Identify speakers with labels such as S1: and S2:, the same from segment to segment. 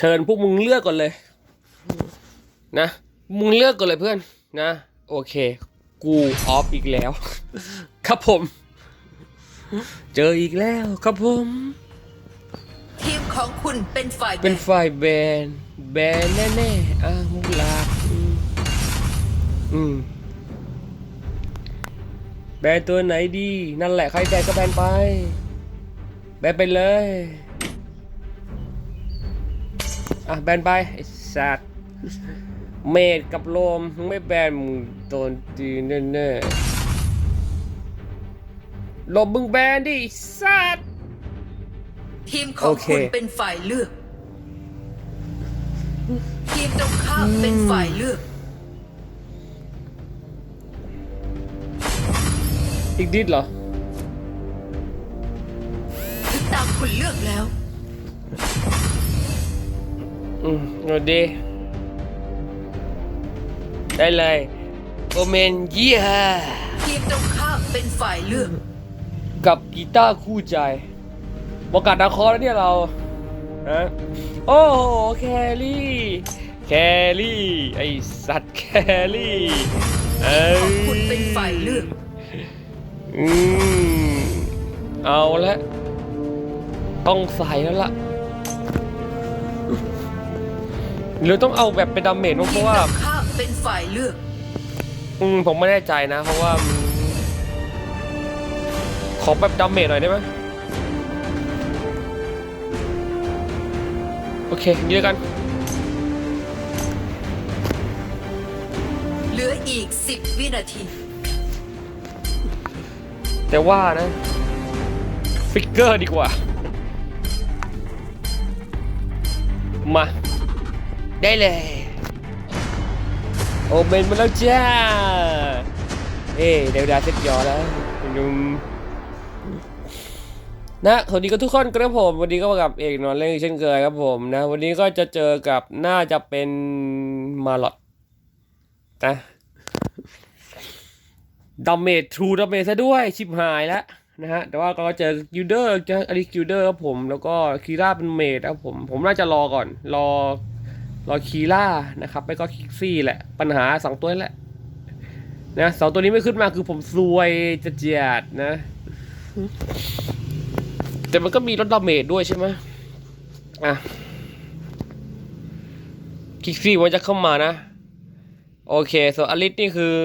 S1: เชิญพวกมึงเลือกก่อนเลย นะ มึงเลือกก่อนเลยเพื่อน นะ โอเค กูออฟอีกแล้ว ครับผม เจออีกแล้วครับผม
S2: ทีมของคุณเป็นฝ่าย
S1: เป็น
S2: แบ่ง
S1: ฝ่ายแบน แบนแน่ๆอะมุกลาอืมอืม แบนตัวไหนดี นั่นแหละใครแบนก็แบนไป แบนไปเลย อะแบนไปไอ้สัตว์เมดกับโลมมึงไม่แบนมึงโดนตีแน่ๆโลมมึงแบนดิไอ้สัตว์
S2: ทีมของ
S1: โอเค
S2: คุณเป็นฝ่ายเลือก ทีมตรงข้ามเป็นฝ่ายเลือก
S1: อีกดิดเหรอ
S2: ถึงตามคุณเลือกแล้ว
S1: อืมเอาดี ได้เลยโอเมนเยี่ย
S2: ทีมตรงข้ามเป็นฝ่ายเลือก
S1: กับกีตาร์คู่ใจบอกกัดนาคอแล้วเนี่ยเราฮะโอ้โห แครี่ แครี่ ไอสัตว์แครี่เอ้
S2: ของ
S1: ย
S2: คุณเป็นฝ่ายเลือก
S1: อืม เอาละ ต้องใส่แล้วล่ะ หรือต้องเอาแบบเป็นดาเมจมั้งเพ
S2: ทีม
S1: ราะว่า
S2: ตรงข้ามเป็นฝ่ายเลือก
S1: อืมผมไม่แน่ใจนะ เพราะว่ามันขอแบบดาเมจหน่อยได้ไหมโอเคเยอะกัน
S2: เหลืออีก 10 วินาที
S1: แต่ว่านะ ฟิกเกอร์ดีกว่า มา ได้เลย โอเมนมาแล้วจ้า เอ้เดวดาเซ็ตยอแล้วนุ่มนะสวัสดีกับทุกคนครับผม วันนี้ก็มากับเอกนอนเล่นเช่นเคยครับผมนะ วันนี้ก็จะเจอกับน่าจะเป็นมาลอดนะดาเมจทรูดาเมจซะด้วยชิบหายแล้วนะฮะแต่ว่าก็เจอกิลเดอร์เจออลิกิลเดอร์ครับผม แล้วก็คีร่าเป็นเมจครับผม ผมน่าจะรอก่อน รอ รอคีร่านะครับ ไม่ก็คิกซี่แหละ ปัญหาสองตัวแหละนะสองตัวนี้ไม่ขึ้นมาคือผมซวยจะเจียดนะ แต่มันก็มีลดดาเมจด้วยใช่ไหมอะคิกซี่มันจะเข้ามานะ โอเคส่วนอลิสนี่คือ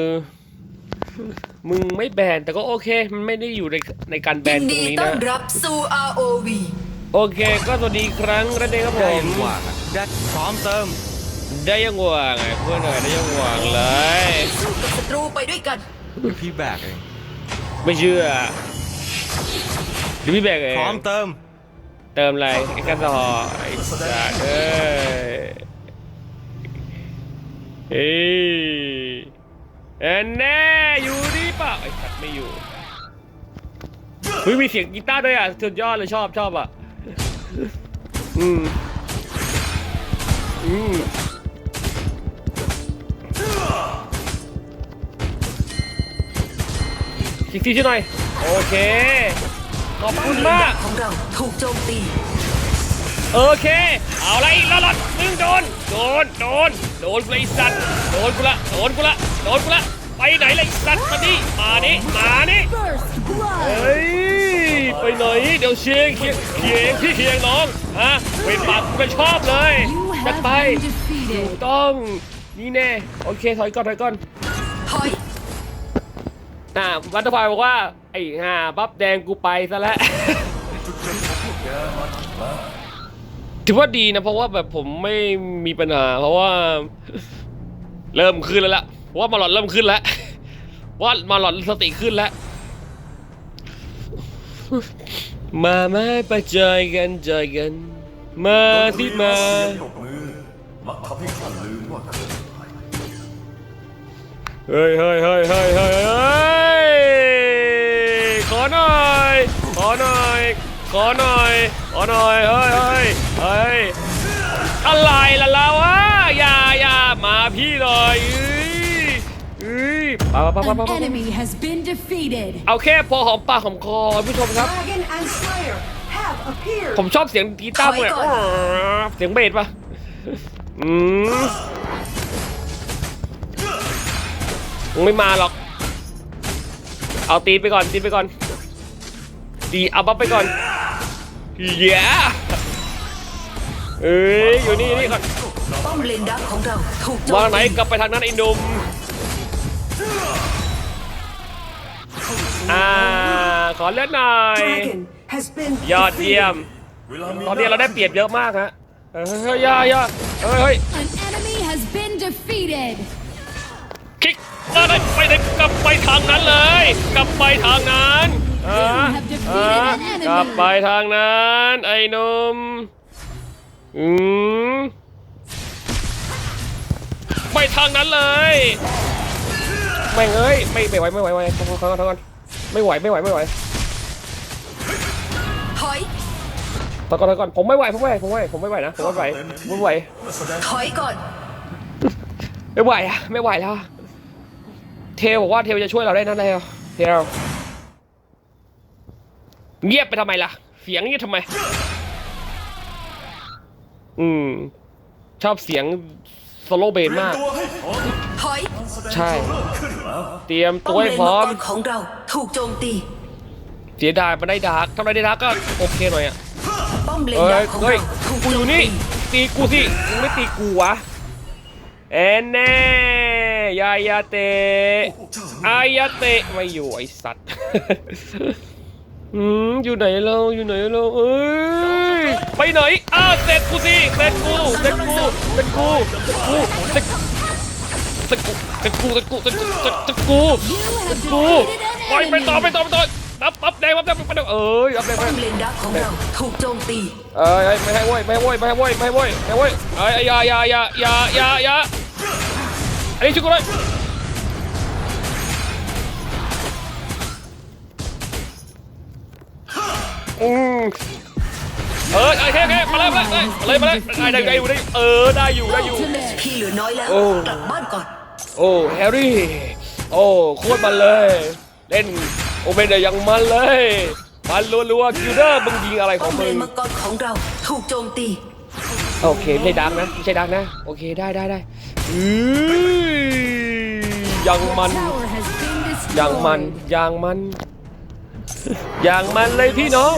S1: มึงไม่แบนแต่ก็โอเค มันไม่ได้อยู่ในในการแบนตร
S2: ดี
S1: งนี้
S2: ต้อ
S1: นะ
S2: นรับสู่ ROV
S1: โอเคก็สวัสดีอีกครั้งระเดครับผ
S3: ได้
S1: ม
S3: ยังว่างอะได้พร้อมเติม
S1: ได้ยังหว่างไงเพื่อนหน่อยได้ยังหว่างเลย
S2: สู้กับศัตรูไปด้วยกัน
S3: เดี๋ยวพี่แบกเอง
S1: ไม่เชื่อหรือพี่แบกเอง
S3: พร้อมเติม
S1: เติมอะไรไอ้กระสอบไอ้สัตว์เอ้ยเฮ้ยแอนแน่อยู่นี่เปล่าไอ้สัตว์ไม่อยู่เฮ้ยมีเสียงกีตาร์ด้วยอะสุดยอดเลยชอบชอบอะ อืม อืมอีกทีช่วยหน่อย โอเค ขอบคุณมาก
S2: ของเราถูกโจมตี
S1: โอเค เอาละอีกแล้วล่ะมึงโดน โดน โดน โดนกูละไอ้สัตว์ โดนกูละ โดนกูละ โดนกูละ ไปไหนเลยไอ้สัตว์มาดิมานี่มานี่เฮ้ย ไปไหนเดี๋ยวเชียงเคียงเคียงพี่เคียงน้องฮะเป็นปากกูไม่ชอบเลยจะไปถูกต้องนี่แน่โอเคถอยก่อนถอยก่อน
S2: ถอย
S1: อ่าวัตถุไฟบอกว่าไอ้ห่าบับแดงกูไปซะแล้วถือว่าดีนะเพราะว่าแบบผมไม่มีปัญหา เพราะว่า เริ่มขึ้นแล้วล่ะเพราะว่ามาหลอดเริ่มขึ้นแล้วว่ามาหลอดสติขึ้นแล้ว มาไม่ไปเจอกันเจอกัน มาสิมา
S4: เสียงปรบมือมักทำให้คนลืมว่าเคยไป
S1: เฮ้ยเฮ้ยเฮ้ยเฮ้ยเฮ้ยเฮ้ยขอหน่อย ขอหน่อย ขอหน่อย ขอหน่อย เฮ้ยเฮ้ยเฮ้ยอะไรล่ะเราวะอย่าอย่ามาพี่หน่อยเอ้ยเอ้ย ไปไปไปไป
S5: An
S1: ไป
S5: enemy has been defeated.
S1: เอาแค่พอหอมปากหอมคอคุณผู้ชมครับ
S6: Dragon and Slayer have appeared.
S1: ผมชอบเสียงกีตาร์เลยเสียงเบสปะอืมไม่มาหรอก เอาตีนไปก่อนตีนไปก่อนตีเอาบัฟไปก่อนเย้เอ้ยอยู่นี่นี่ก่อน
S2: ป้อมเลนดักของเราถูกโจม
S1: วางไหน
S2: ตี
S1: กลับไปทางนั้นไอ้หนุ่ม อ่า ขอเลือดหน่อย
S6: Dragon has been
S1: ยอดเยี่ยม
S4: เวลามี
S1: ตอนนี้เราได้เปรียบเยอะมากฮะเฮ้ยเฮ้ยอย่าอย่าเฮ้ยเฮ้ย
S5: An enemy has been defeated.
S1: คลิกมาเลยไปเลยกลับไปทางนั้นเลย กลับไปทางนั้นอ่าอ่ากลับไปทางนั้น ไอ้หนุ่มอืมไปทางนั้นเลย แม่งเอ้ยไม่ไม่ไหวไม่ไหวไม่ไหวทางทางทางไม่ไหวไม่ไหวไม่ไหว
S2: ถอย
S1: ตอนก่อนตอนก่อนผมไม่ไหวผมไม่ไหวผมไม่ไหวผมไม่ไหวนะผมไม่ไหวผมไม่ไหว
S4: แสดง
S2: ถอยก่อน
S1: ไม่ไหวอะไม่ไหวแล้ว เทลบอกว่าเทลจะช่วยเราได้นั่นแล้วเทลเงียบไปทำไมล่ะ เสียงเงียบทำไม อืม ชอบเสียง โซโลเบนมาก
S4: ตัวให้พร้อม
S2: ถอย
S1: ใช่
S4: เริ่มขึ้นแล้ว
S1: เตรียม
S2: ป้
S1: ตั
S2: อ
S1: ว
S2: มเล
S1: ให้
S2: น
S1: พร้อ
S2: มั
S1: ม
S2: งกรของเราถูกโจมตี
S1: เสียดายมาได้ดาร์กทำไรได้ดาร์กก็โอเคหน่อยอะ
S2: ป้อมเลน
S1: เอ้
S2: ดั
S1: ย
S2: กของ
S1: เฮ้ย
S2: เราถูก
S1: กู
S2: โจ
S1: อยู่
S2: ม
S1: นี่
S2: ตี
S1: ตีกูสิมึงไม่ตีกูวะเอ็นแน่ยายาเตะอายาเตะไม่อยู่ไอสัตว์ อืมอยู่ไหนเราอยู่ไหนเราเอ้ยไปไหนอ้าเสร็จกูสิเสร็จกูเสร็จกูเสร็จกูเสร็จกูเสร็จเสร็จกูเสร็จกูเสร็จกูเสร็จกูเสร็จเสร็จกูเสร็จกูไปไปต่อไปต่อไปต่อนับนับแดงนับแดงไปต่อเอ้ยนับแดงไป
S2: เลนดักของเราถูกโจมตี
S1: เอ้ยไม่ให้โว้ยไม่ให้โว้ยไม่ให้โว้ยไม่ให้โว้ยไม่ให้โว้ยเอ้ยอย่าอย่าอย่าอย่าอย่าอย่าอันนี้ช่วยกูเลย อืมเออโอเคโอเคมาเลยมาเลยมาเลยมาเลยได้ได้ได้อยู่ได้เออได้อยู่ได้อยู่
S5: Ultimate.
S2: พี่เหลือน้อยแล้ว
S1: โอ้
S2: กลับบ้านก่อน
S1: โอ้แฮร์รี่ โอ้โคตรมันเลย เล่นโอเมนเดยังมันเลยมันรัวๆคิวเดอร์มึงยิงอะไรข
S2: ป้
S1: อ
S2: องม
S1: มึ
S2: เล
S1: ง
S2: นมังกรของเรา ถูกโจมตี
S1: โอเคไม่ใช่ดังนะไม่ใช่ดังนะ โอเคได้ได้ได้อือยังมัน
S5: Tower has been
S1: ยังมัน
S5: destroyed.
S1: ยังมัน ยังมันเลยพี่น้อง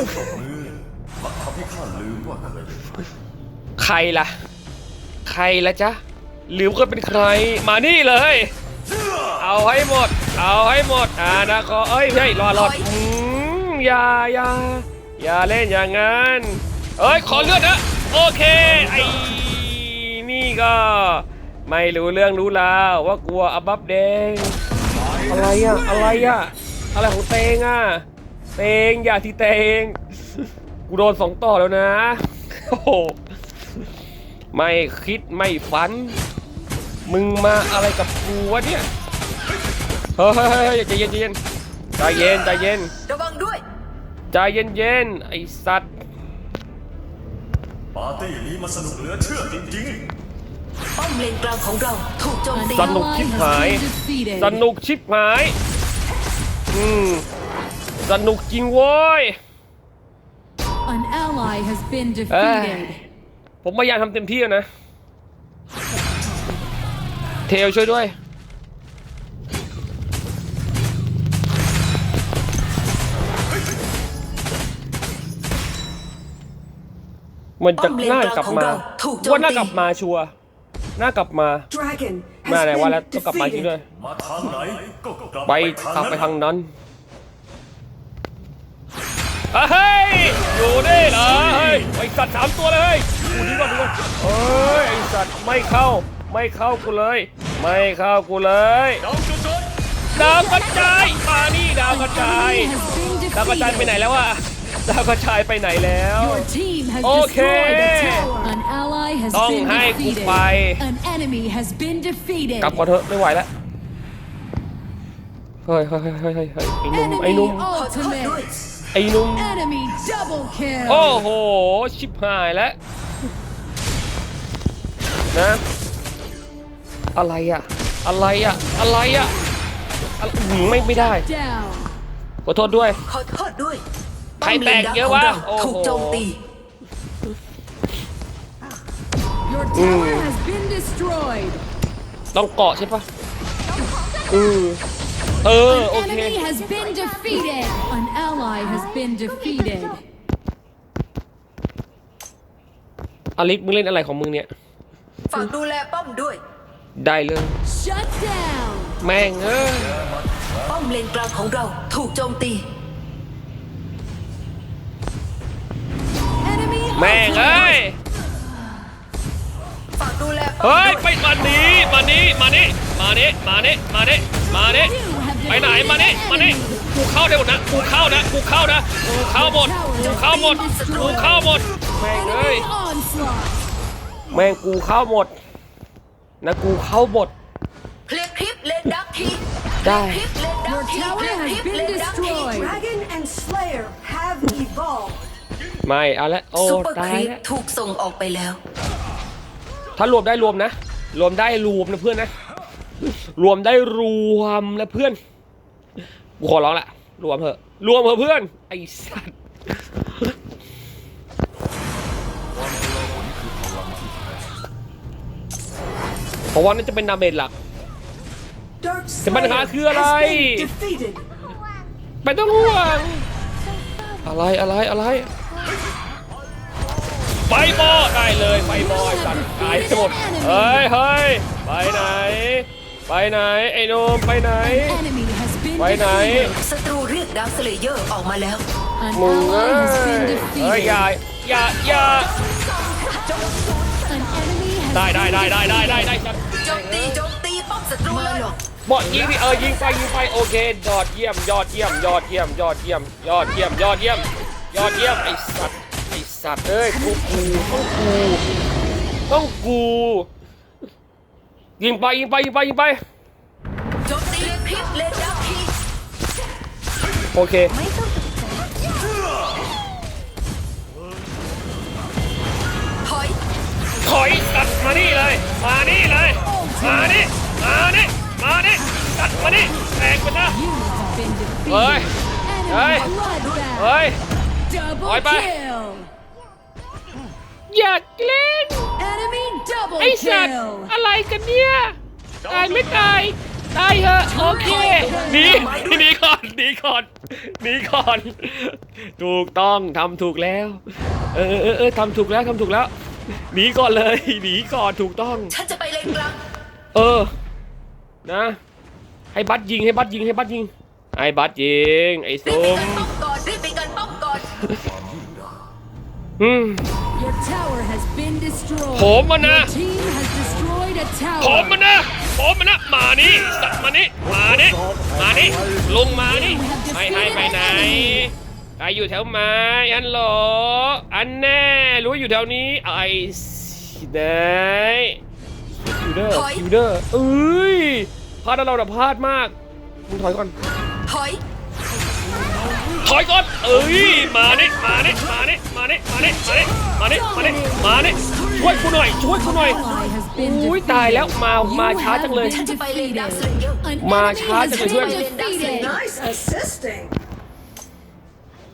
S4: มักทำให้ข้าลืมว่าเคย
S1: ใครล่ะ ใครล่ะจ๊ะลืมก็เป็นใครมานี่เลย เอาให้หมด เอาให้หมดอ่านะขอเอ้ยเฮ้ยรอรอดอืมอย่าอย่าอย่าเล่นอย่างนั้นเอ้ยขอเลือดนะโอเคไอ้นี่ก็ ไม่รู้เรื่องรู้ราวว่ากลัวอบับแดงอะไรอะอะไรอะอะไรของเตงอะ เตงอย่าทีเตงกูโดนสองต่อแล้วนะ โอ้โห ไม่คิดไม่ฝัน มึงมาอะไรกับกูวะเนี่ยเฮ้ยเฮ้ยเฮ้ยใจเย็นใจเย็นใจเย็นใจเย็น
S2: ระวังด้วย
S1: ใจเย็นเย็นไอสัตว์
S4: ปาร์ตี้นี้มันสนุกเหลือเชื่อจริงๆ
S2: ป้อมเลนกลางของเราถูกโจมตี
S1: สนุกชิบหาย สนุกชิบหาย อืม สนุกจริงโว้ย
S5: An ally has been
S1: เอ้ย
S5: defeated.
S1: ผมพยายามทำเต็มที่แล้วนะ เทลช่วยด้วย มันจะ
S2: ป้อมเลน
S1: น่าก
S2: ลาง
S1: กลับ
S2: ของ
S1: มา
S2: เราถูกโจม
S1: ว่าน่า
S2: ตี
S1: กลับมาชัวร์น่ากลับมา
S6: Dragon
S1: มา
S6: has
S1: ไหนว่าแล้ว
S6: been
S1: ต้องกลับมาจริงด้วย
S4: ๆมาทางไหนก็กลับ
S1: ไป
S4: ไปทาง
S1: กลับไป
S4: นั้น
S1: ทางนั้นอะ เฮ้ย อยู่นี่เหรอเฮ้ยไอสัตว์สามตัวเลยอยู่นี่ก่อนดูก่อนเฮ้ยไอสัตว์ไม่เข้า ไม่เข้ากูเลย ไม่เข้ากูเลย ดาวกระจายมานี่ดาวกระจาย
S5: Enemy has been
S1: ดาวกระจายไปไหน
S5: defeated.
S1: แล้วอะดาวกระจายไปไหนแล้ว
S5: Your team has
S1: Okay.
S5: destroyed a tower. An ally has
S1: ต้อง
S5: been
S1: ให้กู
S5: defeated.
S1: ไป
S5: An enemy has been defeated.
S1: กลับก่อนเถอะไม่ไหวแล้วเฮ้ยเฮ้ยเฮ้ยเฮ้ยเฮ้ยเฮ้ยไอ้หนุ่มไอ้ห
S5: Enemy
S1: นุ่ม
S2: ขอโทษด้วย
S5: ultimate.
S1: ไอ้หนุ่ม
S5: Enemy double kill.
S1: โอ้โห ชิบหายแล้ว นะ อะไรอะอะไรอะอะไรอะอะไรหืมไม่ไม่ได้
S5: Down.
S1: ขอโทษด้วย
S2: ขอโทษด้วย
S1: ใคร
S2: ป้อม
S1: แต
S2: เลน
S1: ก
S2: ดัก
S1: เยอะ
S2: ของ
S1: วะ
S2: เรา
S1: โอ้โห
S2: ถูกโจมตี
S5: Your Your tower has been destroyed.
S1: ต้องเกาะใช่ปะอืม เออ โอ
S5: An
S1: เค
S5: enemy has been defeated. An ally has been defeated.
S1: อลิกมึงเล่นอะไรของมึงเนี่ย
S2: ฝากดูแลป้อมด้วย
S1: ได้เลย
S5: Shut down.
S1: แม่งเอ้ย
S2: ป้อมเลนกลางของเราถูกโจมตี
S5: Enemy
S1: แม่งเอ้ย
S2: ฝากดูแลป้อม
S1: เฮ้ย
S2: ด้วย
S1: ไปมานี้มานี้มานี้มานี้มานี้มานี้มานี้ ไปไหนมานี้มานี้กูเข้าได้หมดนะกูเข้านะกูเข้านะกูเข้าหมดกูเข้าหมดกูเข้าหมดแม่งเอ้ย
S5: Enemy onslaught.
S1: แม่งกูเข้าหมดนะกูเข้าหมด
S2: เคลียร์คลิปเลนดักที
S1: ได้
S2: คลิปเลนดั
S5: Your
S2: กที
S5: tower
S2: เคลียร์ค
S5: has
S2: ลิป
S5: been
S2: เลนดักที
S5: destroyed.
S6: Dragon and Slayer have evolved.
S1: ไม่เอาละโอ้
S2: ซูเปอร์
S1: ตา
S2: ค
S1: ย
S2: ลิป
S1: แล้ว
S2: ถูกส่งออกไปแล้ว
S1: ถ้ารวมได้รวมนะ รวมได้รวมนะเพื่อนนะ รวมได้รวมนะเพื่อน กูขอร้องละรวมเถอะรวมเถอะเพื่อน ไอ้สัตว์เพราะว่านั่จะเป็นดาเมจหลัก แต่ปัญหาคืออะไร ไม่ต้องห่วง อะไรอะไรอะไร ไฟบอได้เลยไฟบอไอ้สัตว์ตายหมด เฮ้ยเฮ้ยไปไหน ไปไหน ไอ้โนมไปไหน
S5: An enemy has been
S1: ไปไหน
S5: defeated.
S2: ศัตรูเรียกดาร์คสเลเยอร์ออกมาแล้ว
S5: An
S1: มึงเอ้
S5: ally has been
S1: ยเฮ้ยอย่า
S5: defeated.
S1: อย่าอย่า
S5: An enemy has
S1: ได้ได้
S5: been
S1: ได้ได้ได้ได้ได้จัด
S2: โจมตีโจมตีป้อมศัตรูเลย
S1: บอดยิงดิเออยิงไปยิงไปโอเคยอดเยี่ยมยอดเยี่ยมยอดเยี่ยมยอดเยี่ยมยอดเยี่ยมยอดเยี่ยมยอดเยี่ยมไอสัตว์ไอสัตว์เอ้ยกูกูต้องกูต้องกูยิงไปยิงไปยิงไปยิงไป
S2: โจมตีคลิปเลนดักที
S1: โอเค
S2: ถอย
S1: ถอยตัดมานี่เลย มานี่เลย มานี่ มานี่ มานี่ตัดมานี่แตกไปนะ
S5: You have been defeated.
S1: Ơi. Ơi.
S5: Enemy bloodbath.
S1: เฮ้ย
S5: Double
S1: Ôi, ba.
S5: kill.
S1: อยากเล่น
S5: Enemy double
S1: ไอสัตว์
S5: kill.
S1: อะไรกันเนี่ย ตายไม่ตาย ตายเหอะ โอเคหนีหนีก่อนหนี ก่อนหนีก่อน ถูกต้องทำถูกแล้วเออเออเออเออทำถูกแล้วทำถูกแล้วหนีก่อนเลยหนีก่อนถูกต้อง
S2: ฉันจะไปเลนกลาง
S1: เออ นะ ให้บัตยิงให้บัตยิงให้บัตยิงไอ้บัตยิงไอ้
S2: รีบ
S1: ส้
S2: ไป
S1: ม
S2: กันป้อมก่อนรีบไปกันป้อมก่อน
S1: อืม
S5: Your tower has been destroyed.
S1: ผมมันนะ
S5: Your team has destroyed a
S1: ผมมัน
S5: tower.
S1: นะ ผมมันนะมานี่สัตว์มานี่มานี่มานี่ลงมานี่ให้ให้ไปไหนใครอยู่แถวไม้อันเหรออันแน่รู้ว่าอยู่แถวนี้ไอ้ไหนอยู่เด้ออยู่เด้อเอ้ยพลาดแล้วเราน่ะพลาดมากมึงถอยก่อน
S2: ถอย
S1: ถอยก่อนเอ้ยมานี่มานี่มานี่มานี่มานี่มานี่มานี่มานี่มานี่ช่วยกูหน่อยช่วยกูหน่อย
S5: Ally has been
S1: อุ้ย
S5: defeated.
S1: ตายแล้วมามา
S5: You
S1: ช้า
S5: have
S1: จังเลย
S5: been
S2: ฉันจะไปเลนดักส
S5: defeated.
S2: เลเยอร์
S5: An
S1: มา
S5: enemy
S1: ช้า
S5: has
S1: จังเลยเพื่อน
S5: been defeated.
S6: Nice assisting.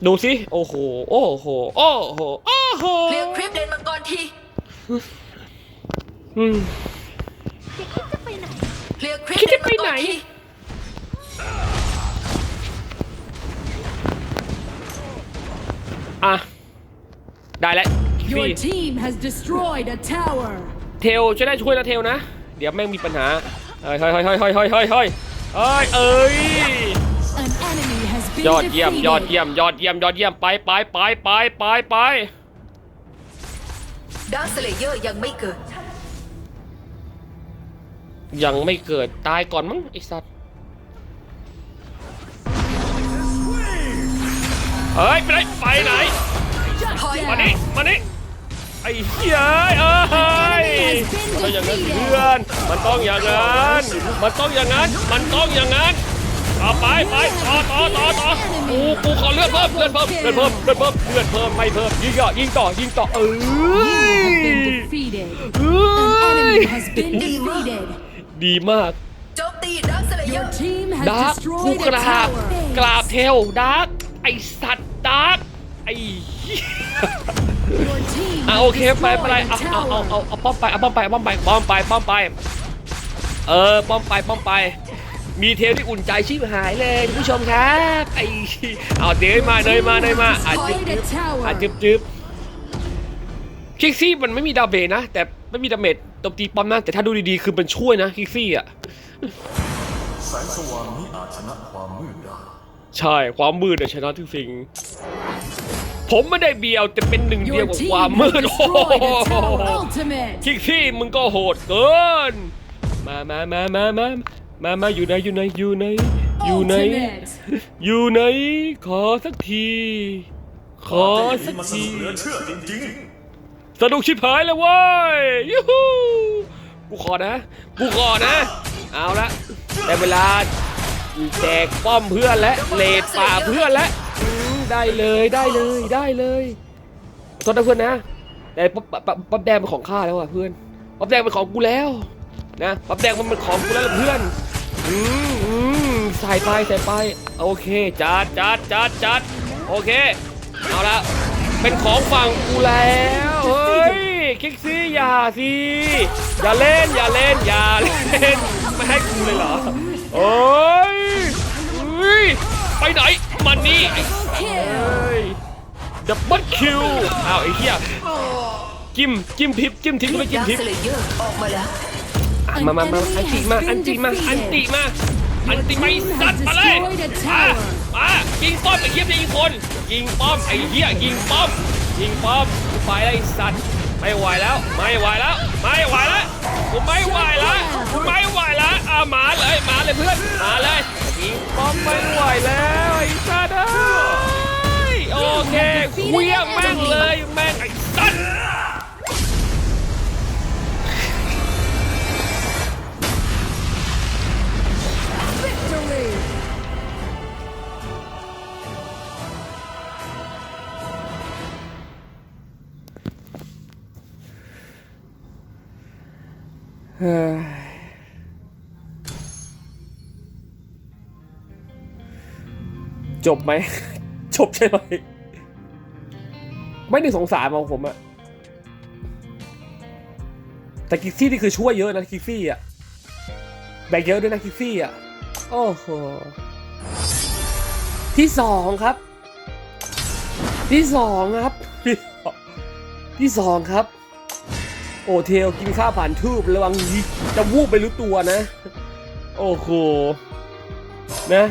S1: ดูสิโอ้โหโอ้โหโอ้โหโอ้โห
S2: เคลียร์คลิปเลนมังกรที
S1: อืม
S2: เคลียร์คลิป
S1: คิด
S2: เล
S1: จะ
S2: น
S1: ไป
S2: มังก
S1: ไหน
S2: รที
S1: อะ ได้แล้ว
S5: Your
S1: พี่
S5: team has destroyed a tower.
S1: เทลจะได้ช่วยนะเทลนะ เดี๋ยวแม่งมีปัญหาเฮ้ยเฮ้ยเฮ้ยเฮ้ยเฮ้ยเฮ้ยเฮ้ยเฮ้ยเฮ้ยเอ้ย
S5: An enemy has been
S1: ยอดเยี่ยมยอด
S5: defeated.
S1: เยี่ยมยอดเยี่ยมยอดเยี่ยมไปไปไปไปไปไป
S2: ดักสเลเยอร์ยังไม่เกิด
S1: ยังไม่เกิดตายก่อนมั้งไอสัตว์เฮ้ยไปไหนไปไหน
S2: ถอย
S1: มานี่มานี่ไอ้เหี้ยเอ้ย มันต้องอย่างนั้นเพื่อน มันต้องอย่างนั้น มันต้องอย่างนั้น มันต้องอย่างนั้นเอาไปไปต่อต่อต่อต่อกูกูขอเลือดเพิ่มเลือดเพิ่มเลือดเพิ่มเลือดเพิ่มเลือดเพิ่มไม่เพิ่มยิงต่อยิงต่อยิงต่อเอ้
S5: You
S1: ย
S5: have been defeated.
S1: เอ้
S5: An
S1: ย
S5: enemy has been defeated.
S1: ดีมาก
S2: โจมตีดักสเลเยอ
S5: Your
S2: ร์
S5: team
S1: ดา
S5: has
S1: ร์กกู
S5: destroyed
S1: ก
S5: a
S1: ราบ
S5: tower.
S1: กราบเทลดาร์กไอสัตว์ดาร์กไอ เหี้ย
S5: Your team
S1: อะ
S5: has
S1: โอเคไปไปไป
S5: destroyed
S1: เอา
S5: a
S1: เอาเอา
S5: tower.
S1: เอาเอาป้อมไปเอาป้อมไปเอาป้อมไปป้อมไปป้อมไปป้อมไป เออป้อมไปป้อมไป มีเทลที่อุ่นใจชิบหายเลยคุณผู้ชมครับไอเอาเดี๋ยวมาเนยมาเนยมาอาจจึ๊บ
S5: Destroyed a tower.
S1: อาจจึ๊บจึ๊บคิกซี่มันไม่มีดาเบจนะ แต่ไม่มีดาเมจตบตีป้อมนะแต่ถ้าดูดีๆคือมันช่วยนะคิกซี่อะ
S4: แสงสว่างนี้อาจชนะความมืดได้
S1: ใช่ความมืดอะชนะทุกสิ่ง ผมไม่ได้เบียวแต่เป็นหนึ่งเดียว
S5: Your
S1: กับ
S5: team
S1: ความ
S5: has
S1: มืดโอ้
S5: destroyed a
S1: โห
S5: tower. Ultimate.
S1: คิกซี่มึงก็โหดเกิน มามามามามามามาอยู่ไหนอยู่ไหนอยู่ไหนอยู่ไหน
S5: Ultimate.
S1: อยู่ไหนขอสักที ขอ
S4: ปาร์ตี้
S1: สัก
S4: นี้มันส
S1: ที
S4: นุกเหลือเชื่อจริง
S1: สนุกชิบหายเลยเว้ยยูฮูกูขอนะกูขอนะ เอาละได้เวลาแจกป้อมเพื่อนและเลดป่าเพื่อนและอืม ได้เลยได้เลยได้เลยขอโทษนะเพื่อนนะแต่ป๊อปป๊อปแดงเป็นของข้าแล้วอะเพื่อนป๊อปแดงเป็นของกูแล้วนะป๊อปแดงมันเป็นของกูแล้วเพื่อนอืมอืมใส่ไปใส่ไปโอเคจัดจัดจัดจัดโอเคเอาละเป็นของฝั่งกูแล้วเฮ้ยคิกซี่อย่าสิอย่าเล่นอย่าเล่นอย่าเล่นไม่ให้กูเลยเหรอโอ้ยเฮ้ยไปไหนมันนี่ ฮ้ยดับเบิลคิวอ้าวไอ้เหี้ยจิ้มจิ้มทิปจิ้มทิปไม่จิ้ม
S2: ดัก
S1: ทิป
S2: สเลเยอร์ออกมาแล้ว
S1: มามามาอันติมา อันติมา อันติมา อันติมาไอ้สัตว์มาเลยมามายิงป้อมไอ้เหี้ยจะยิงคน ยิงป้อมไอ้เหี้ยยิงป้อม ยิงป้อมกูไปแล้วไอ้สัตว์ ไม่ไหวแล้ว ไม่ไหวแล้ว ไม่ไหวแล้วกูไม่ไหวแล้วกูไม่ไหวแล้วอะมาเลย มาเลยเพื่อน มาเลย ยิงป้อมไม่ไหวแล้วไอ้สัตว์เอ้ยโอ เคเคลี้ยแม่งเลยแม่งไอ้สัตว์
S5: เฮ้ย
S1: จบไหม จบใช่ไหม ไม่ได้สงสารมองผมอะแต่กิกซี่นี่คือช่วยเยอะนะกิกซี่อะแบกเยอะด้วยนะกิกซี่อะโอ้โหที่สองครับ ที่สองครับ ที่สองที่สองครับ โอเทลกินข้าวผ่านทูบระวังจะวูบไปรู้ตัวนะ โอ้โหนะ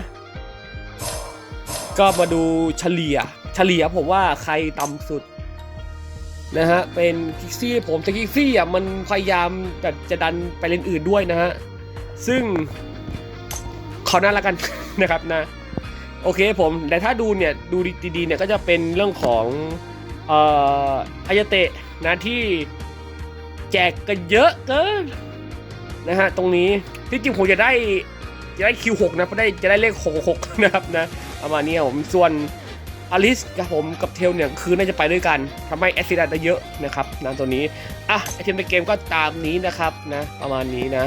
S1: ก็มาดูเฉลี่ย เฉลี่ยผมว่าใครต่ำสุด นะฮะ เป็นคิกซี่ผมแต่คิกซี่อะมันพยายามแบบจะดันไปเลนอื่นด้วยนะฮะ ซึ่งขอหน้าละกัน นะครับนะ โอเคผมแต่ถ้าดูเนี่ย ดูดีๆเนี่ยก็จะเป็นเรื่องของเอ่ออายเตะนะที่แจกกันเยอะเกินนะฮะตรงนี้ที่จริงผมจะได้จะได้คิวหกนะเพราะได้จะได้เลขหกหกนะครับนะประมาณนี้ผมส่วน อลิสกับผมกับเทลเนี่ยคือน่าจะไปด้วยกันทำให้แอสซิดได้เยอะนะครับนะตัวนี้อะไอเทมในเกมก็ตามนี้นะครับนะประมาณนี้นะ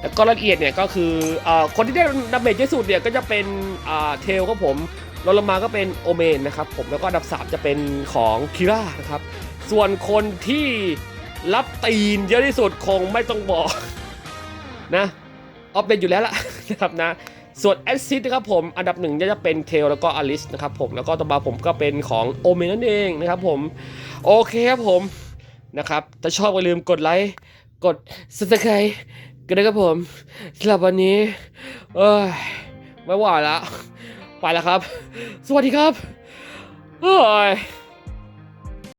S1: แล้วก็รายละเอียดเนี่ยก็คืออ่าคนที่ได้ดาเมจเยอะสุดเนี่ยก็จะเป็นอ่าเทลครับผมรองลงมาก็เป็นโอเมนนะครับผมแล้วก็อันดับจะเป็นของคิร่านะครับส่วนคนที่รับตีนเยอะที่สุดคงไม่ต้องบอกนะออฟเป็นอยู่แล้วล่ะนะครับนะ ส่วนแอซซิดนะครับผมอันดับหนึ่งจะเป็นเทลแล้วก็อลิสนะครับผมแล้วก็ต่อมาผมก็เป็นของโอเมนนั่นเองนะครับผม โอเคครับผมนะครับถ้าชอบอย่าลืมกดไลค์กด subscribe กันด้ครับผมสำหรับวันนี้ เอ้ยไม่ไหวแล้วไปแล้วครับ สวัสดีครับเฮ้ย